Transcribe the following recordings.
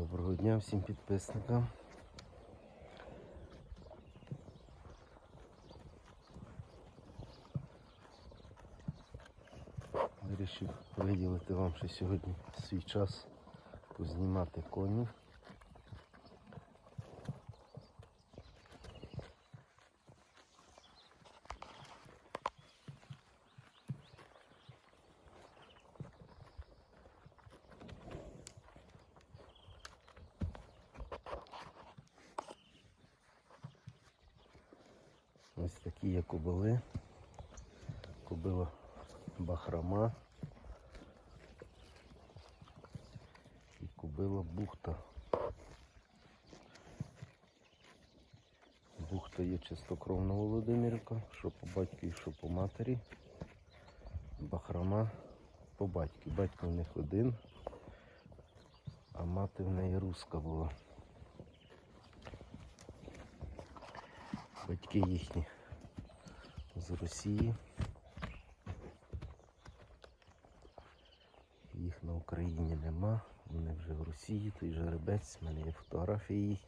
Доброго дня всім підписникам. Вирішив виділити вам ще сьогодні свій час познімати коні. Ось такі є кобили. Кобила бахрама. І кобила бухта. Бухта є чистокровна Володимирівка, що по батькові, що по матері. Бахрама по батьку. Батько в них один, а мати в неї руска була. Батьки їхні з Росії. Їх на Україні нема, вони вже в Росії, той жеребець, в мене є фотографії їх.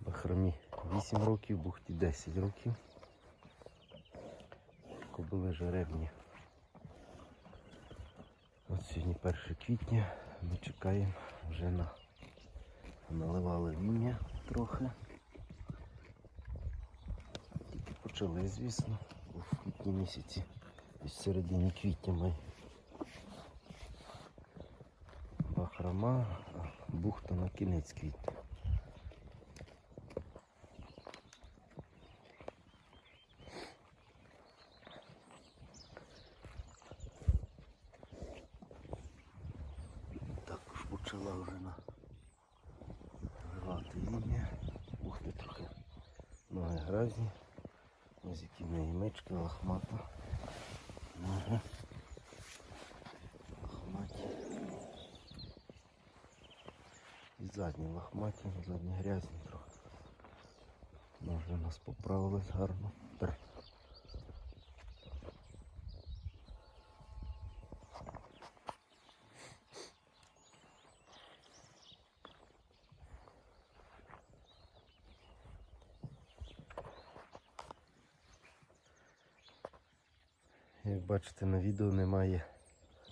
Бахрамі 8 років, бухті 10 років. Кобили жеребні. От сьогодні 1 квітня, ми чекаємо вже на наливали вім'я трохи. Тільки почали, звісно, у квітні місяці, ось в середині квітня ми. Бахрама, бухта на кінець квітня. Почала вже на Виливати. Ух ти трохи ноги грязні. Ось які в лохмата. Ноги. Лохматі. І задні лохматі, задні грязні трохи. Ноги у нас поправились гарно. Бачите на відео немає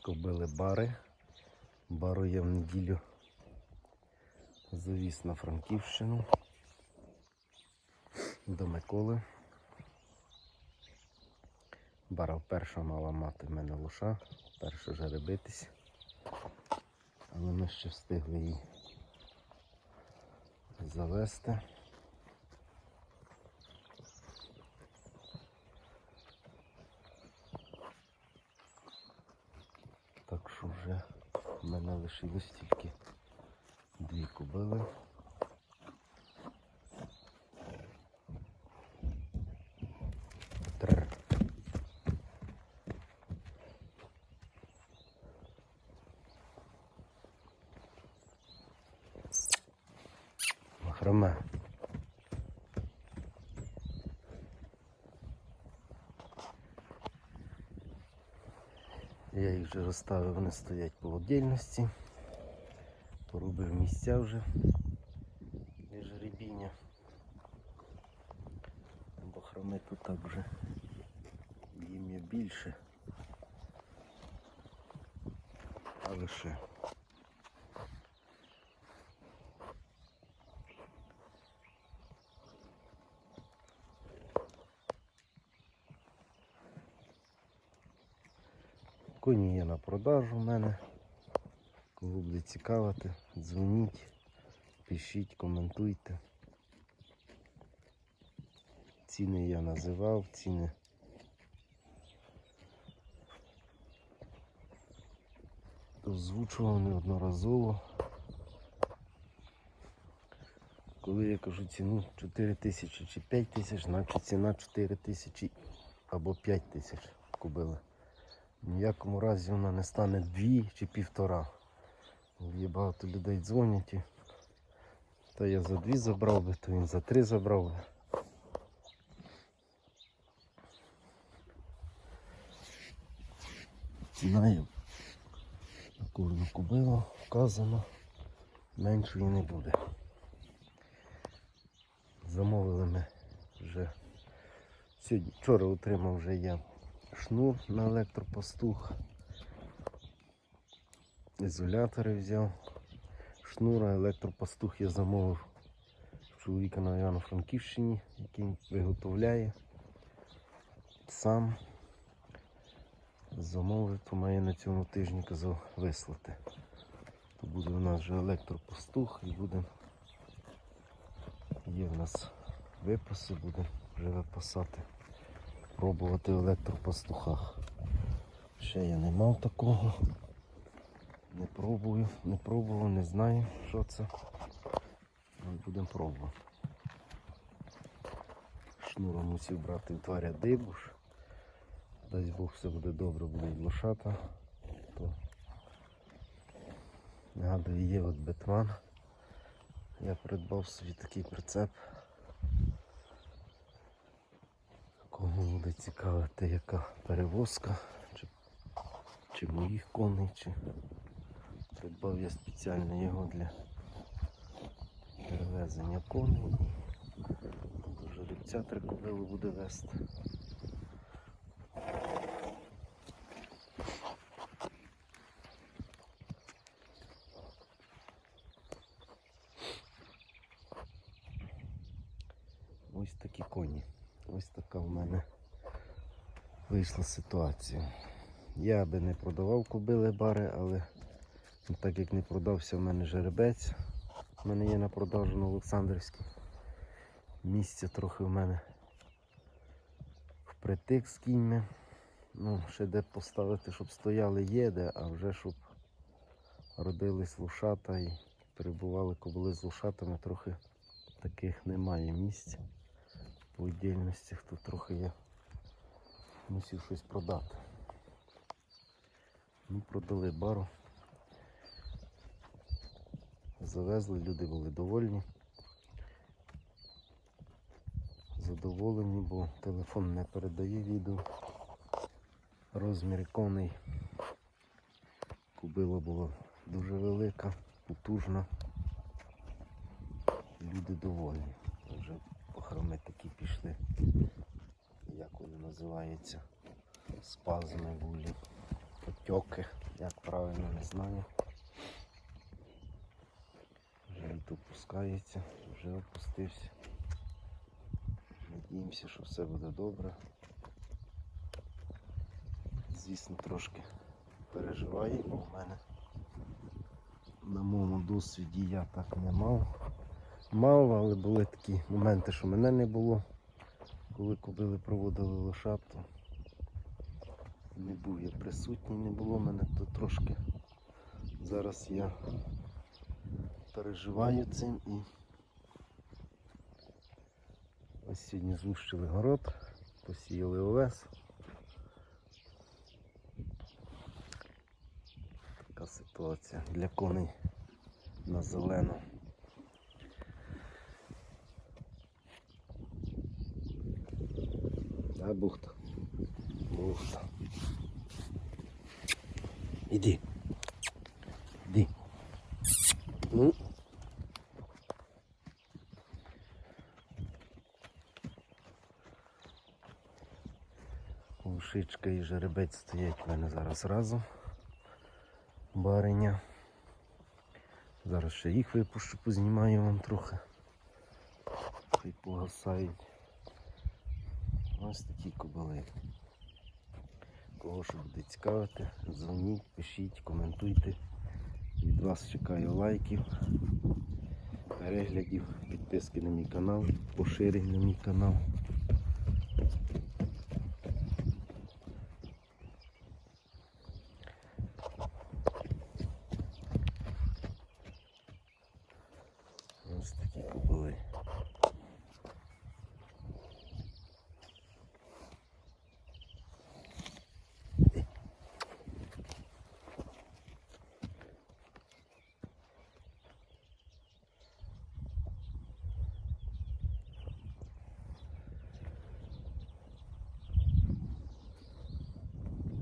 кобили бари. Бару я в неділю завіз на Франківщину до Миколи. Бара вперше мала мати в мене лоша, перше жеребитись, але ми ще встигли її завести. Так що вже в мене лишилось тільки дві кобили. Тр. Махроме. Я їх вже розставив, вони стоять по отдільності. Поробив місця вже для жеребіння. Бо хроми тут так вже їм є більше. Але ще. Коні є на продажу в мене. Кого буде цікавити, дзвоніть, пишіть, коментуйте. Ціни я називав, ціни. Озвучував неодноразово. Коли я кажу ціну 4 тисячі чи 5 тисяч, значить ціна 4 тисячі або 5 тисяч купили. В ніякому разі вона не стане 2 чи півтора. Є багато людей дзвонять. То я за дві забрав би, то він за три забрав би. Ціна є кожну кубилу вказано, меншої не буде. Замовили ми вже сьогодні, вчора отримав вже я шнур на електропастух. Ізолятори взяв. Шнура, електропастух я замовив чоловіка на Івано-Франківщині, який виготовляє сам. Замовив, то має на цьому тижні казав вислати. То буде у нас вже електропастух і буде. Є в нас випаси, буде вже випасати, пробувати в електропастухах. Ще я не мав такого. Не пробую, не пробував, не знаю, що це. Але Будемо пробувати. Шнура мусив брати в бо ж дасть Бог все буде добре, буде і лошата. То нагадую, є от бетман. Я придбав собі такий прицеп. Кому буде цікавити, яка перевозка, чи, чи моїх коней, чи придбав я спеціально його для перевезення коней. Дуже жеребця три кобили буде вести. Ось такі коні. Ось така в мене вийшла ситуація. Я би не продавав кобили бари, але так як не продався в мене жеребець, в мене є на продажу на Олександрівській. Місця трохи в мене впритик з кіньми. Ну, ще де поставити, щоб стояли є де, а вже щоб родились лошата і перебували кобили з лошатами, трохи таких немає місць. По віддільності, хто трохи я мусив щось продати. Ну, продали бару. Завезли, люди були довольні. Задоволені, бо телефон не передає відео. Розмір коней кубила була дуже велика, потужна. Люди довольні. Вже похороми такі пішли. Як вони називаються? Спазми були, потьоки, як правильно не знаю. Лід опускається, вже опустився. Надіємося, що все буде добре. Звісно, трошки переживаю, бо в мене на моєму досвіді я так не мав. Мав, але були такі моменти, що мене не було. Коли кобили проводили лошад, то не був я присутній, не було мене, то трошки зараз я переживаю цим і ось сьогодні злущили город, посіяли овес. Така ситуація для коней на зелену. Да, бухта. Бухта. Іди. Лушичка і жеребець стоять в мене зараз разом. Бариня. Зараз ще їх випущу, познімаю вам трохи. Хай погасають. Ось такі кобили. Кого що буде цікавити, дзвоніть, пишіть, коментуйте. Від вас чекаю лайків, переглядів, підписки на мій канал, поширень на мій канал. Ось такі купили.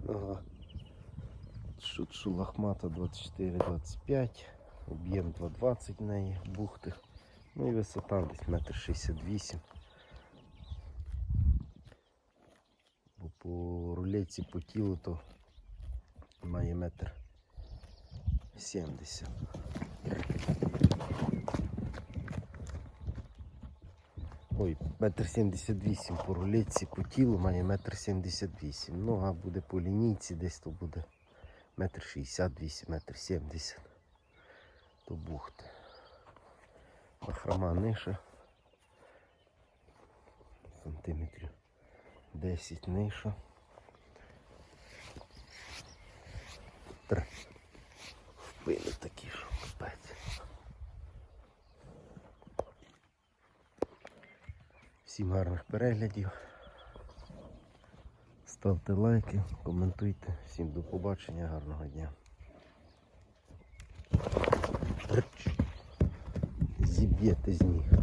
Ага. Шутшу лохмата 24-25, об'єм 2,20 неї бухти. Ну і висота десь метр 68. Бо по рулетці по тілу то має метр 70. Ой, метр 78 по рулетці по тілу має метр 78. Ну, а буде по лінійці десь то буде метр 68, метр 70. То бухти. Бахрома ниша. Сантиметрів 10 ниша. Три. Такі, що капець. Всім гарних переглядів. Ставте лайки, коментуйте. Всім до побачення, гарного дня. Зіб'єте з ніг.